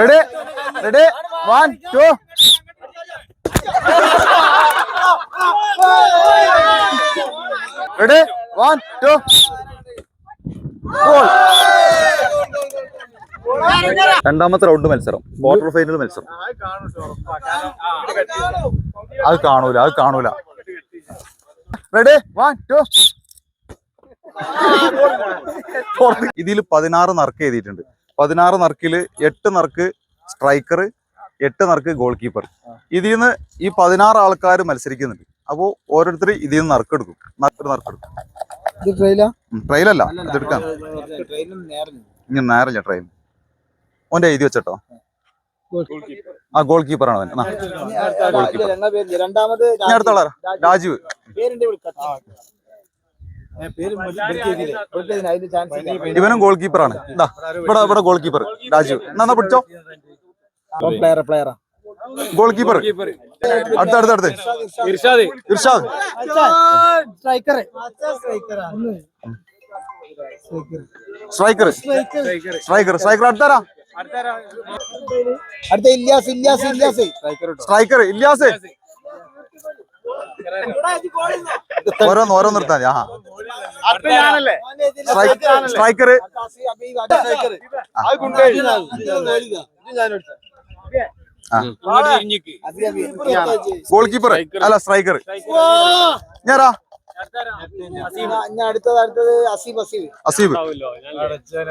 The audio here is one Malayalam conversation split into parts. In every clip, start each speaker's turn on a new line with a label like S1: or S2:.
S1: Ready ready one two ready one two goal രണ്ടാമത്തെ റൗണ്ട് മത്സരം. ക്വാർട്ടർ ഫൈനൽ മത്സരം. അത് കാണൂല അത് കാണൂല. റെഡി വൺ ടു ഇതിൽ പതിനാറ് നർക്ക് എഴുതിയിട്ടുണ്ട്. പതിനാറ് നറുക്കിൽ എട്ട് നറുക്ക് സ്ട്രൈക്കർ എട്ട് നറുക്ക് ഗോൾ കീപ്പർ ഇതിൽ നിന്ന് ഈ പതിനാറ് ആൾക്കാർ മത്സരിക്കുന്നുണ്ട്. അപ്പോൾ ഓരോരുത്തർ ഇതിൽ നിന്ന് നറുക്കെടുക്കും. നറുക്ക് നറുക്കെടുക്കും.
S2: ഇത് ട്രെയിലാ
S1: ട്രെയിലല്ല ഇതെടുക്കാം ഇങ്ങനെ നേരല്ല? ട്രെയിൻ ഓന്റെ എഴുതി വെച്ചോ ആ ഗോൾ കീപ്പറാണ് അവൻ. ആ. ഗോൾ കീപ്പർ
S2: രണ്ടാമത്
S1: ഞാൻ അടുത്ത ആളാ രാജീവ്
S2: പേരിന്റെ പേര് അതിന്റെ ചാൻസ്
S1: ഇവനും ഗോൾ കീപ്പറാണ് ഇതാ ഇവിടെ ഇവിടെ ഗോൾ കീപ്പർ രാജീവ് എന്നാ പിടിച്ചോ?
S2: പ്ലെയർ പ്ലെയറാ
S1: ഗോൾ കീപ്പർ അടുത്ത അടുത്ത അടുത്ത്.
S3: Irshad.
S1: Irshad.
S2: Striker
S1: striker striker striker അടുത്താരാ?
S2: അടുത്ത ഇല്യാസ് ഇല്യാസ് ഇല്യാസ്.
S1: സ്ട്രൈക്കർ ഇല്ലാസ് ഓരോന്ന് ഓരോ നിർത്താൻ ആ. സ്ട്രൈക്കർ ഗോൾ കീപ്പർ അല്ല സ്ട്രൈക്കർ ഞാനാ.
S2: ഞാൻ അടുത്തത് അടുത്തത് അസീബ് അസീബ്.
S1: അസീബ്.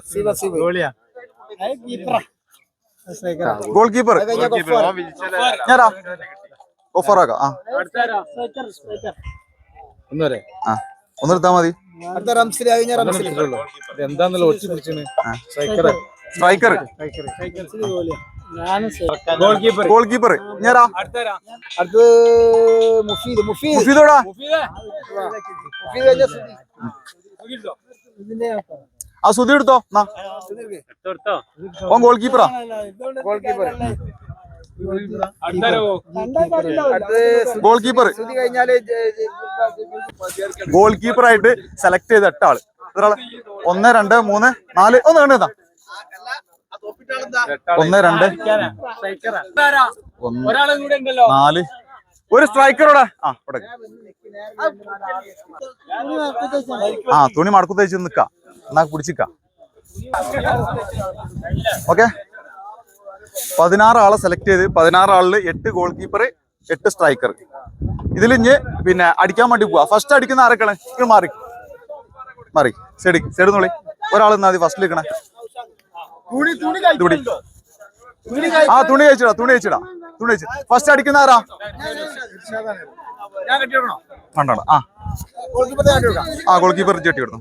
S2: അസീബ് അസീബ്. സ്ട്രൈക്കറാ
S1: ഗോൾ കീപ്പർ ഞാനാ. ഓഫറാക്കാം. ആ.
S3: ഒന്നുവരെ.
S1: ആ. ഒന്ന് എടുത്താ മതി.
S2: അടുത്ത റംസിൽ കഴിഞ്ഞ റംസിൽ
S3: എന്താന്നല്ലോ ഒച്ചു പിടിച്ചാണ്
S1: striker
S3: goal keeper
S1: goal keeper ഞാനാ
S2: അടുത്തത് മുഫീദ്. മുഫീദ്.
S1: മുഫീദോടാ?
S2: മുഫീദ്. കഴിഞ്ഞ
S1: ആ സുധി എടുത്തോ. ഓൻ ഗോൾ കീപ്പറാ
S2: goalkeeper
S1: goalkeeper goalkeeper ആയിട്ട് സെലക്ട് ചെയ്ത എട്ട് ആൾ എത്ര ആൾ ഒന്ന് രണ്ട് മൂന്ന് നാല് ഒന്ന് കണ്ടു ഒന്ന് രണ്ട് ഒന്ന് നാല് ഒരു സ്ട്രൈക്കറോടെ ആ ഇവിടെ ആ തുണി മടക്കു തേച്ച് നിക്ക എന്നാ പിടിച്ചിക്ക ഓക്കെ പതിനാറ് ആളെ സെലക്ട് ചെയ്ത് പതിനാറ് ആളിൽ എട്ട് ഗോൾ കീപ്പർ എട്ട് സ്ട്രൈക്കർ ഇതിൽ ഇഞ്ഞ് പിന്നെ അടിക്കാൻ വേണ്ടി പോവാ. ഫസ്റ്റ് അടിക്കുന്ന ആരൊക്കെയാണ്? ഇത് മാറി. മാറി. സെഡി സൈഡ് നോളി ഒരാൾ എന്നാ ഫസ്റ്റ് നിൽക്കണേ. ആ തുണി കഴിച്ചിടാ തുണി കഴിച്ചിടാ. തുണി കഴിച്ചു. ഫസ്റ്റ് അടിക്കുന്ന ആരാ? കണ്ടോ ആ.
S2: ഗോൾ കീപ്പർ ഞാൻ
S1: ആ ഗോൾ കീപ്പർ ചെട്ടി കൊടുത്തു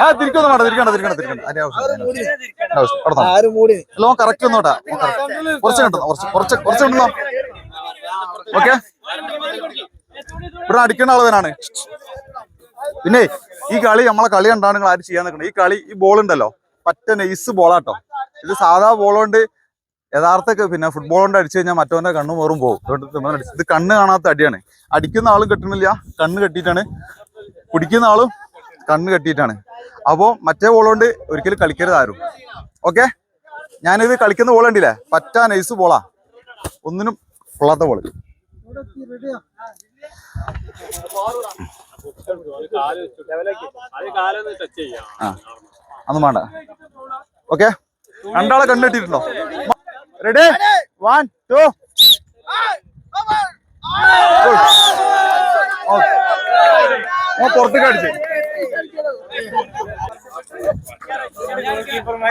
S1: ആ തിരിക്കൊന്നും വേണ്ട തിരിക്കണ്ട തിരിക്കണ്ട കറക്റ്റ് ഒന്നോട്ടാ കുറച്ച് കണ്ടോ കുറച്ച് കുറച്ച് കുറച്ച് ഉണ്ടല്ലോ. ഓക്കെ. ഇവിടെ അടിക്കേണ്ട പിന്നെ ഈ കളി നമ്മളെ കളി കണ്ടാണ് നിങ്ങൾ ആര് ചെയ്യാൻ നിൽക്കണം ഈ കളി ഈ ബോൾ ഉണ്ടല്ലോ. പറ്റ നൈസ് ബോളാട്ടോ ഇത് സാധാ ബോൾ കൊണ്ട് യഥാർത്ഥ പിന്നെ ഫുട്ബോൾ കൊണ്ട് അടിച്ചു കഴിഞ്ഞാൽ മറ്റവന്റെ കണ്ണ് മോറും പോകും അതുകൊണ്ട് ഇത് കണ്ണ് കാണാത്ത അടിയാണ്. അടിക്കുന്ന ആളും കെട്ടണില്ല. കണ്ണ് കെട്ടിയിട്ടാണ്. കുടിക്കുന്ന ആളും കണ്ണ് കെട്ടിയിട്ടാണ്. അപ്പോൾ മറ്റേ ബോൾ കൊണ്ട് ഒരിക്കലും കളിക്കരുത് ആരും. ഓക്കെ ഞാനിത് കളിക്കുന്ന ബോൾ കണ്ടില്ലേ? പറ്റാ നൈസ് ബോളാ ഒന്നിനും കൊള്ളാത്ത ബോൾ ആ. അതൊന്നും വേണ്ട ഓക്കെ രണ്ടാളെ കണ്ടിട്ടിട്ടുണ്ടോ റെഡി വൺ ടു പുറത്തേക്ക് അടിച്ച്.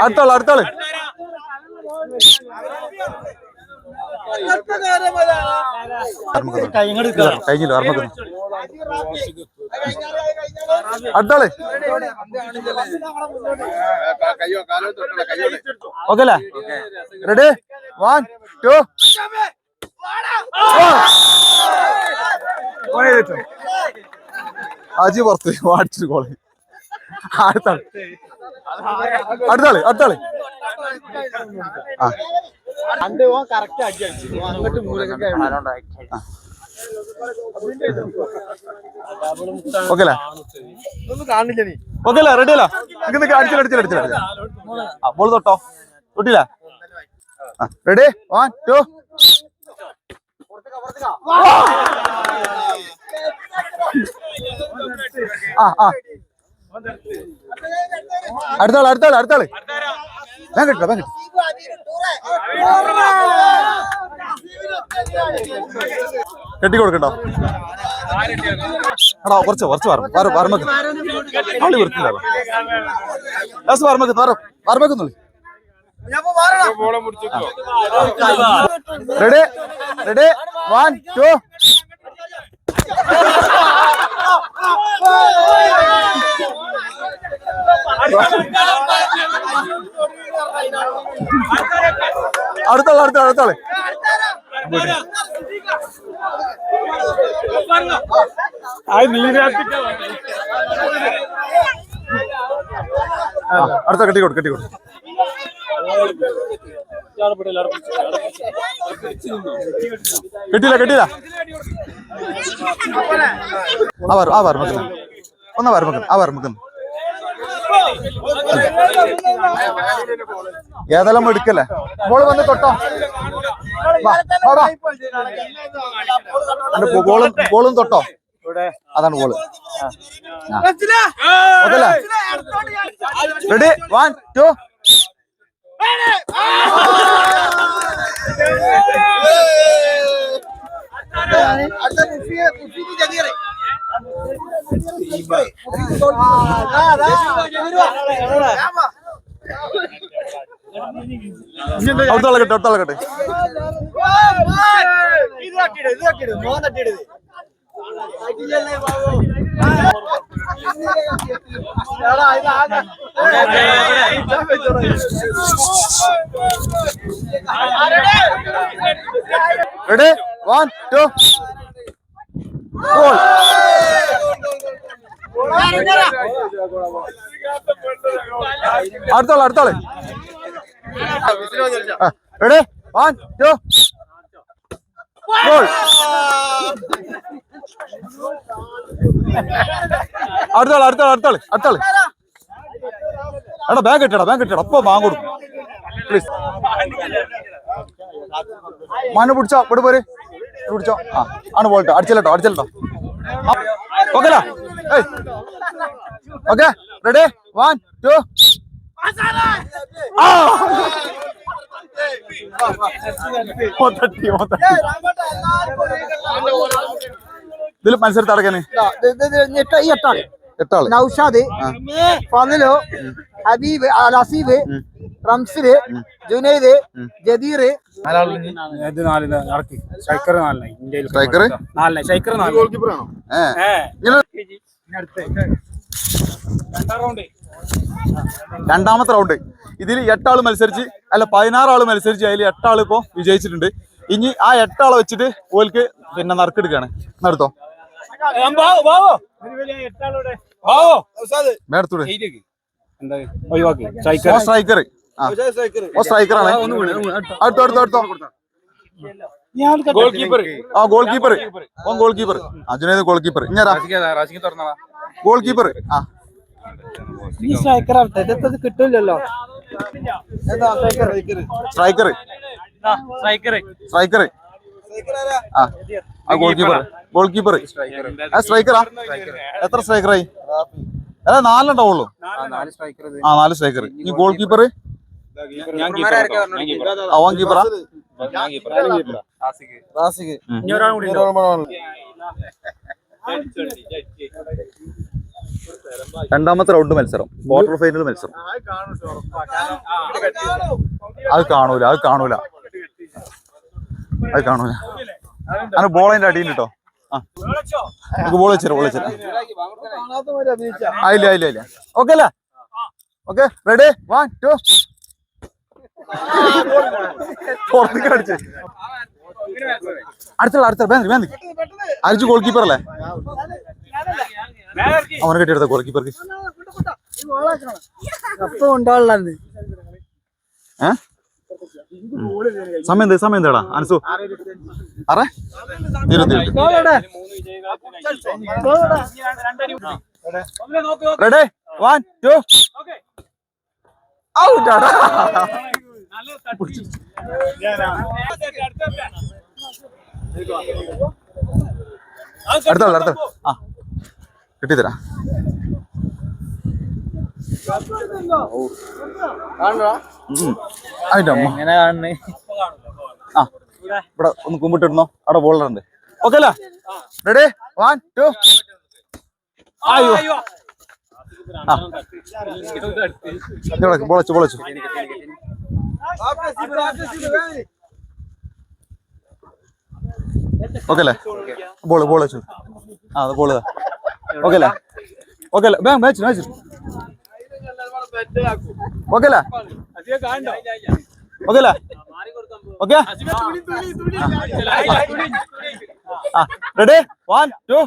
S1: അടുത്താൾ അടുത്താൾ. കഴിഞ്ഞില്ല ഓർമ്മക്കുന്നു അടുത്താൾ. ഓക്കെ അല്ലേ റെഡി വൺ ടു അജി പുറത്ത് വാടിച്ചു കോൾ അടുത്താൾ. അടുത്താൾ അടുത്താൾ. ആ.
S2: കറക്റ്റ് അടി അടിച്ചു. അങ്ങോട്ട് മൂലക്കൊക്കെ
S1: ഓക്കെ
S2: കാണില്ല നീ.
S1: ഓക്കെ അല്ലേ റെഡി അല്ല നിനക്ക് അടിച്ചില്ല അടിച്ചില്ല അടിച്ചില്ല ആ ബോൾ തൊട്ടോ? തൊട്ടില്ല റെഡി വൺ ടു ആ ആ. അടുത്താൾ അടുത്താൾ അടുത്താൾ ഞാൻ കിട്ടോ ഞാൻ കിട്ടോ കൊടുക്കണ്ടോ എടാ കുറച്ച് കുറച്ച് വറ വർമ്മക്ക് ആളി വൃത്തിയില്ല ലാസ്റ്റ് വർമ്മക്ക് തറ വർമ്മക്കുന്നുള്ളു റെഡി റെഡി വൺ ടു അടുത്താൾ. അടുത്ത കെട്ടി കൊടു കെട്ടി കിട്ടില്ല കെട്ടില്ല വരും ആ വർമ്മക്കുന്നു ഒന്ന് വർമ്മക്കുന്നു ആ വർമ്മക്കുന്നു ഏതെല്ലാം എടുക്കല്ലേ? മോൾ വന്ന് തൊട്ടോ. ബോളും ബോളും തൊട്ടോ. അതാണ് ബോൾ റെഡി. One two. അടുത്തോളം കെട്ടെ അടുത്തോളം കെട്ടെ. Ready one two goal. അടുത്തോളെ അടുത്തോളെ. Ready one two goal. അടുത്തോളെ അടുത്തോളെ അടുത്തോളെ അടുത്തോളെ. എടാ ബാങ്ക് ഇട്ടടാ ബാങ്ക് ഇട്ടടാ. അപ്പൊ ബാങ്ക് കൊടുക്കും. പ്ലീസ് മന പിടിച്ചോ ഇവിടെ പോര്. പിടിച്ചോ? ആ ആണ് പോലട്ടോ അടിച്ചല്ലോ അടിച്ചല്ലോ okay okay ready one two ഇതിൽ മത്സരത്തെ അടക്കാന്
S2: എട്ടാൾ.
S1: എട്ടാൾ.
S2: നൗഷാദ് ഫലോ ഹബീബ് അൽ ഹസീബ് റംസിൽ ജുനൈദ് ജദീർ
S1: സ്ട്രൈക്കർ രണ്ടാമത്തെ റൗണ്ട് ഇതിൽ എട്ടാൾ മത്സരിച്ച് അല്ല പതിനാറ് ആൾ മത്സരിച്ച് അതിൽ എട്ടാൾ ഇപ്പോ വിജയിച്ചിട്ടുണ്ട്. ഇനി ആ എട്ടാളെ വെച്ചിട്ട് ഓൽക്ക് പിന്നെ നറുക്കെടുക്കാണ്. നടത്തോ മേടത്തൂടെ. സ്ട്രൈക്കർ ഓ സ്ട്രൈക്കറാണ് അടുത്തോ അടുത്തോ അടുത്തോ
S3: ഗോൾ കീപ്പർ
S1: ആ ഗോൾ കീപ്പർ ഓൻ ഗോൾ കീപ്പർ അജുനേത് ഗോൾ കീപ്പർ
S3: തുറന്നോളാം.
S1: ഗോൾ കീപ്പർ ആ.
S2: ഈ സ്ട്രൈക്കർ ആവട്ടെ ഇതൊക്കെ കിട്ടില്ലല്ലോ
S1: സ്ട്രൈക്കർ
S3: സ്ട്രൈക്കർ
S1: സ്ട്രൈക്കർ ആ ആ. ഗോൾ കീപ്പർ ഗോൾ കീപ്പർ ആ സ്ട്രൈക്കറാ എത്ര സ്ട്രൈക്കറായി അല്ല നാലുണ്ടാവുള്ളൂ
S3: നാല് സ്ട്രൈക്കർ
S1: ആ നാല് സ്ട്രൈക്കർ ഈ ഗോൾ കീപ്പർ അവൻ കീപ്പറാ രണ്ടാമത്തെ റൗണ്ട് മത്സരം. ക്വാർട്ടർ ഫൈനൽ മത്സരം. അത് കാണൂല അത് കാണൂല. അത് കാണൂല. അത് ബോൾ അതിന്റെ അടിയിൽ കേട്ടോ ആ. നമുക്ക് ബോൾ വെച്ചേരാ ബോൾ വെച്ചേരാ? ആ ഇല്ല ഇല്ല ഇല്ല. ഓക്കെ അല്ലേ? ഓക്കെ റെഡി വൺ ടു പുറത്തേക്ക് അടിച്ച്. അടുത്തുള്ള അടുത്ത വേണ്ട വേണ്ട അരിച്ചു ഗോൾ കീപ്പർ അല്ലേ? അവനെ കെട്ടിയെടുത്ത ഗോൾ കീപ്പർക്ക് സമയം എന്ത് സമയം എന്താടാ? അനസു. അറേ ഇരുപത്തി റെഡി വൺ ടു ഔട്ടാടാ അടുത്ത ആൾ, അടുത്ത. ആ. കിട്ടിത്തരാ.
S2: എങ്ങനെ കാണുന്നേ?
S1: ആ. ഇവിടെ ഒന്ന് കുമ്പിട്ടിരുന്നോ? അവിടെ ബോളറുണ്ട്. ഓക്കെ അല്ല? റെഡി വൺ ടു അയ്യോ ആ. ബോളച്ചു ബോളച്ചു ഓക്കെ അല്ലേ? ബോൾ ബോൾ വെച്ചു. ആ ബോൾ ഓക്കെ അല്ലേ? ഓക്കെ അല്ലേ? ബാ മാച്ച് മാച്ച് ഓക്കെ അല്ലേ? ഓക്കെ അല്ലേ? ഓക്കെ? റെഡി? വൺ ടു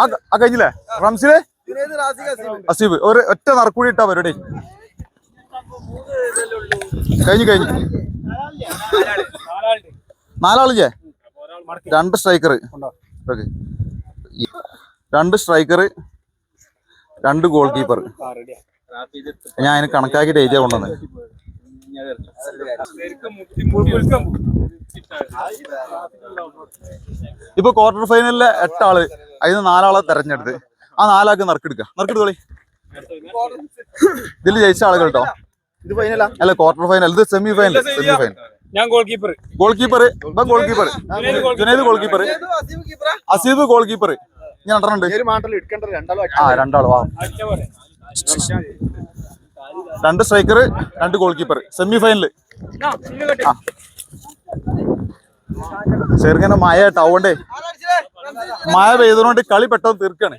S1: ആ ആ കഴിഞ്ഞില്ലേ? റംസിലെ അസീബ് ഒരു ഒറ്റ നറുക്കൂടി ഇട്ടാ പരിപാടി കഴിഞ്ഞു കഴിഞ്ഞു. നാലാളില്ലേ? രണ്ട് സ്ട്രൈക്കർ രണ്ട് സ്ട്രൈക്കർ രണ്ട് ഗോൾ കീപ്പർ. ഞാൻ അതിന് കണക്കാക്കിയിട്ട് എഴുതിയ കൊണ്ടുവന്നത്. ഇപ്പൊ ക്വാർട്ടർ ഫൈനലിലെ എട്ടാൾ. അതിന് നാലാളെ തെരഞ്ഞെടുത്ത്. ആ നാലാൾക്ക് നറുക്കെടുക്കുക നറുക്കെടുത്തോളി ഇതിൽ ജയിച്ച ആളുകൾ കേട്ടോ
S4: ഇത് ഫൈനലാ
S1: അല്ല ക്വാർട്ടർ ഫൈനൽ ഇത് സെമി ഫൈനൽ സെമി ഫൈനൽ
S3: ഞാൻ ഗോൾ കീപ്പർ
S1: ഗോൾ കീപ്പർ ഇപ്പൊ goalkeeper Junaid goalkeeper Aseeb goalkeeper ഞാൻ രണ്ടെണ്ണുണ്ട് ആ രണ്ടാളോ വാ.
S3: രണ്ടാളും. ആ
S1: രണ്ട് സ്ട്രൈക്കർ രണ്ട് ഗോൾ കീപ്പർ സെമി ഫൈനൽ ആ. ചെറുങ്ങനെ മഴ ടൗണ്ടേ മഴ പെയ്തതുകൊണ്ട് കളി പെട്ടെന്ന് തീർക്കാണ്.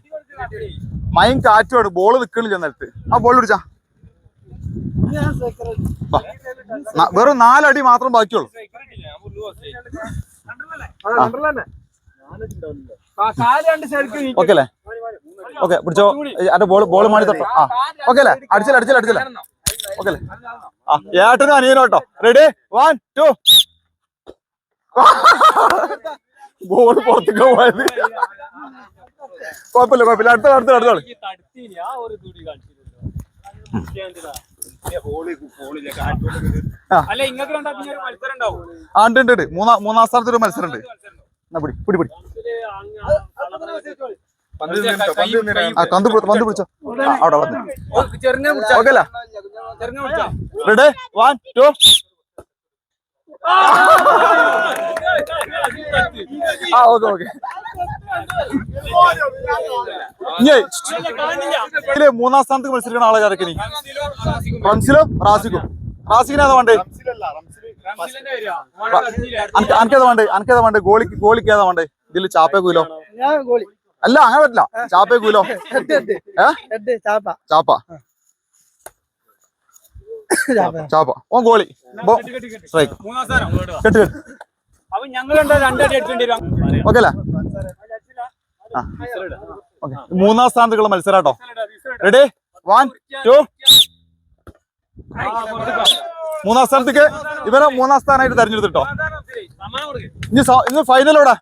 S1: മയം കാറ്റുമാണ് ബോൾ നിൽക്കണില്ല നേരത്ത് ആ ബോൾ പിടിച്ചാ. വെറും നാലടി മാത്രം ബാക്കിയുള്ളൂ. ഓക്കെ അല്ലേ? ഓക്കെ പിടിച്ചോ അന്റെ ബോൾ ബോൾ മാറി തൊട്ടോ ആ ഓക്കെ അല്ലേ അടിച്ചില്ല അടിച്ചില്ല അടിച്ചില്ല ഓക്കെ അല്ലേ ആ ഏട്ടനും അനിയനും കേട്ടോ റെഡി വൺ ടു ബോൾ പുറത്തേക്ക് പോയത് കുഴപ്പമില്ല കുഴപ്പമില്ല അടുത്ത അടുത്ത അടുത്ത ആ. ഉണ്ട് മൂന്നാം മൂന്നാം സ്ഥാനത്ത് ഒരു മത്സരം ഉണ്ട് എന്നാ പിടി പിടി പിടി ആ കന്ത് പിടി- പന്ത് പിടിച്ചോ. ആ, അവിടെ വന്ന്.
S3: ചെറുങ്ങനെ
S1: ഓക്കെ അല്ലേ.
S3: ചെറുങ്ങനെ വിളിച്ചോ
S1: റെഡി? One two. ആ. Okay okay. ഇതിൽ മൂന്നാം സ്ഥാനത്ത് മത്സരിക്കുന്ന ആളെ കറക്കനി റംസിലും റാസിക്കും. റാസിക്കിനാ വേണ്ടേ? അനക്ക് അനക്കേതാ വേണ്ടേ? അനക്കേതാ വേണ്ടേ? ഗോളിക്ക് ഗോളിക്ക് ഏതാ വേണ്ടേ? ഇതിൽ ചാപ്പേക്കൂലോ
S2: ഞാൻ ഗോളി.
S1: അല്ല അങ്ങനെ പറ്റില്ല. ചാപ്പേ കൂലോ?
S2: എട്ട് എട്ട്
S1: ഏ?
S2: ചാപ്പ.
S1: ചാപ്പ.
S2: ചാപ്പ.
S1: ചാപ്പ. ഓ ഗോളി. സ്ട്രൈക്ക്. കെട്ട് കെട്ട്. ഓക്കെ അല്ലേ ഓക്കെ. മൂന്നാം സ്ഥാനത്തുള്ള മത്സരാട്ടോ. റെഡി വൺ ടു മൂന്നാം സ്ഥാനത്തേക്ക് ഇവരെ മൂന്നാം സ്ഥാനമായിട്ട് തെരഞ്ഞെടുത്തിട്ടോ. ഇനി ഇന്ന് ഫൈനൽ എവിടെ?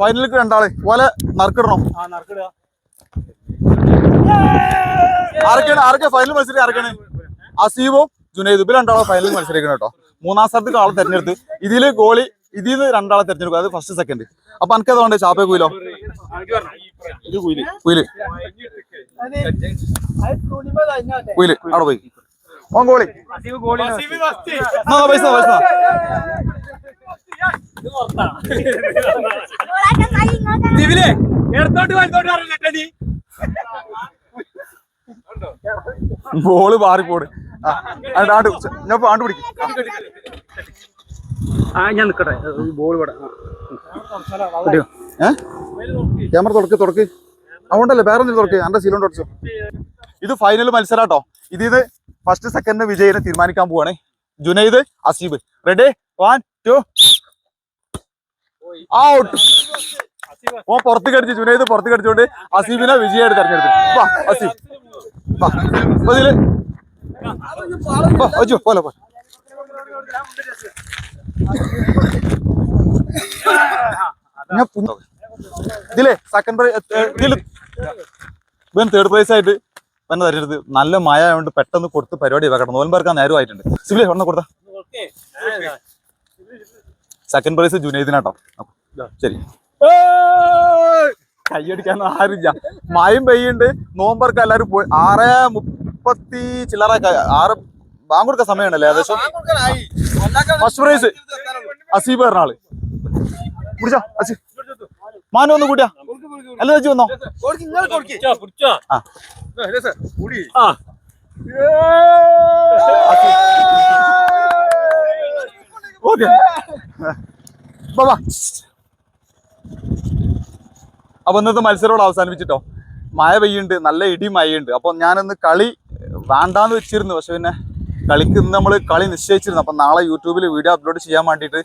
S3: ഫൈനൽ
S1: രണ്ടാളെ. പോലെ നറുക്കിടണം. ആരൊക്കെയാണ്? ആരൊക്കെ ഫൈനൽ മത്സരം ആരൊക്കെയാണ്? അസീബും ജുനൈദ്. ഇവർ രണ്ടാളെ ഫൈനലിൽ മത്സരിക്കണം കേട്ടോ. മൂന്നാം സ്ഥലത്ത് ആളെ തെരഞ്ഞെടുത്ത് ഇതിൽ ഗോളി ഇതിൽ നിന്ന് രണ്ടാളെ തെരഞ്ഞെടുക്കും. അത് ഫസ്റ്റ് സെക്കൻഡ് അപ്പൊ എനിക്ക് അതുകൊണ്ട് ചാപ്പേ കുയിലോ? കുയിൽ. കുയിൽ. കുയിൽ. അവിടെ പോയി. ഓൻ ഗോളി പൈസ പൈസ.
S3: ഇടത്തോട്ട് വലത്തോട്ട് പറഞ്ഞിട്ടടി
S1: ബോൾ മാറിപ്പോട് ആണ്ട്. ഞാൻ ആണ്ട് പിടിക്കും.
S3: ആ ഞാൻ നിക്കട്ടെ. ബോൾ ഇവിടെ.
S1: ക്യാമറ തുറക്ക് തുറക്ക്. അതുകൊണ്ടല്ലേ വേറെ എന്തെങ്കിലും തുറക്ക്. എന്റെ സീലോണ്ട് അടിച്ചോ ഇത് ഫൈനൽ മത്സരാട്ടോ. ഇത് ഇത് ഫസ്റ്റ് സെക്കൻഡ് വിജയിനെ തീരുമാനിക്കാൻ പോവാണ്. Junaid Aseeb. Ready one two out ഓ പുറത്ത് കടിച്ച് ജുനൈദ് പുറത്ത് കടിച്ചുകൊണ്ട് അസീബിനെ വിജയമായിട്ട് തെരഞ്ഞെടുത്തു. വാ അസീബ്. വാ വാ, അജു പോലെ പോലെ. ഇതിലേ സെക്കൻഡ് പ്രൈസ് ഇവൻ തേർഡ് പ്രൈസ് ആയിട്ട് തന്നെ തരരുത് നല്ല മായ ആയതുകൊണ്ട് പെട്ടെന്ന് കൊടുത്ത് പരിപാടി വെക്കണം നോൽമ്പേർക്കാൻ നേരമായിട്ടുണ്ട് സിബിലെ ഒരെണ്ണം കൊടുത്ത. സെക്കൻഡ് പ്രൈസ് ജുനൈദിനാട്ടോ. ശരി. കൈയടിക്കാൻ ആരില്ല മയം പെയ്യുണ്ട് നോമ്പർക്ക് എല്ലാവരും പോയി. ആറ് മുപ്പത്തി ചില്ലറ ആറ് ബാങ്ക് സമയമാണല്ലേ സമയമുണ്ടല്ലേ ഏകദേശം? ഫസ്റ്റ് പ്രൈസ് അസീബ് എറണാൾ കുടിച്ചോ? അസീബ് മാനു ഒന്ന് കൂട്ടിയാ. അല്ല ചേച്ചി വന്നോ? ആ. ഓക്കെ. ബാബാ. അപ്പൊ ഇന്നത്തെ മത്സരം അവസാനിപ്പിച്ചിട്ടോ? മഴ പെയ്യുണ്ട് നല്ല ഇടി മഴയുണ്ട്. അപ്പൊ ഞാനിന്ന് കളി വേണ്ടാന്ന് വെച്ചിരുന്നു. പക്ഷെ പിന്നെ കളിക്ക് ഇന്ന് നമ്മൾ കളി നിശ്ചയിച്ചിരുന്നു. അപ്പൊ നാളെ യൂട്യൂബിൽ വീഡിയോ അപ്ലോഡ് ചെയ്യാൻ വേണ്ടിയിട്ട്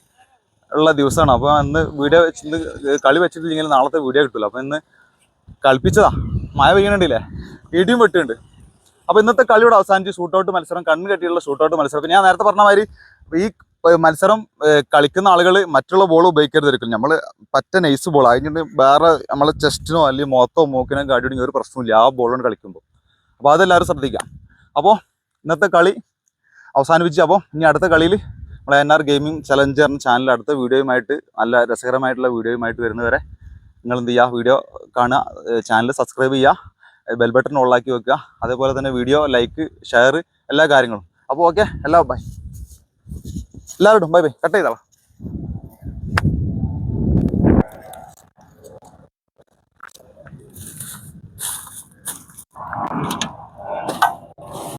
S1: ഉള്ള ദിവസമാണ്. അപ്പൊ ഇന്ന് വീഡിയോ വെച്ച് കളി വെച്ചിട്ടില്ലെങ്കിൽ നാളത്തെ വീഡിയോ കിട്ടില്ല അപ്പൊ ഇന്ന് കളിപ്പിച്ചതാ. മഴ പെയ്യണുണ്ടല്ലേ ഇടിയും വെട്ടുണ്ട് അപ്പൊ ഇന്നത്തെ കളിയോട് അവസാനിച്ച് ഷൂട്ടൗട്ട് മത്സരം കണ്ണ് കെട്ടിയുള്ള ഷൂട്ടൗട്ട് മത്സരം. ഞാൻ നേരത്തെ പറഞ്ഞ മാതിരി ഈ മത്സരം കളിക്കുന്ന ആളുകൾ മറ്റുള്ള ബോൾ ഉപയോഗിക്കരുതായിരിക്കും നമ്മൾ പറ്റ നൈസ് ബോൾ അതിന് വേറെ നമ്മളെ ചെസ്റ്റിനോ അല്ലെങ്കിൽ മുഖത്തോ മൂക്കിനോ കാടിയോ ഒരു പ്രശ്നമില്ല ആ ബോളോട് കളിക്കുമ്പോൾ അപ്പോൾ അതെല്ലാവരും ശ്രദ്ധിക്കാം. അപ്പോൾ ഇന്നത്തെ കളി അവസാനിപ്പിച്ച് അപ്പോൾ ഇനി അടുത്ത കളിയിൽ നമ്മളെ N R gaming challenger channel അടുത്ത വീഡിയോയുമായിട്ട് നല്ല രസകരമായിട്ടുള്ള വീഡിയോയുമായിട്ട് വരുന്നവരെ നിങ്ങൾ എന്ത് ചെയ്യുക വീഡിയോ കാണുക ചാനൽ സബ്സ്ക്രൈബ് ചെയ്യുക ബെൽ ബട്ടൺ ഓളാക്കി വെക്കുക. അതേപോലെ തന്നെ വീഡിയോ ലൈക്ക് ഷെയർ എല്ലാ കാര്യങ്ങളും. അപ്പോൾ ഓക്കെ എല്ലാ ബൈ എല്ലാവരും ബൈ ബൈ കട്ട് ചെയ്താളാം.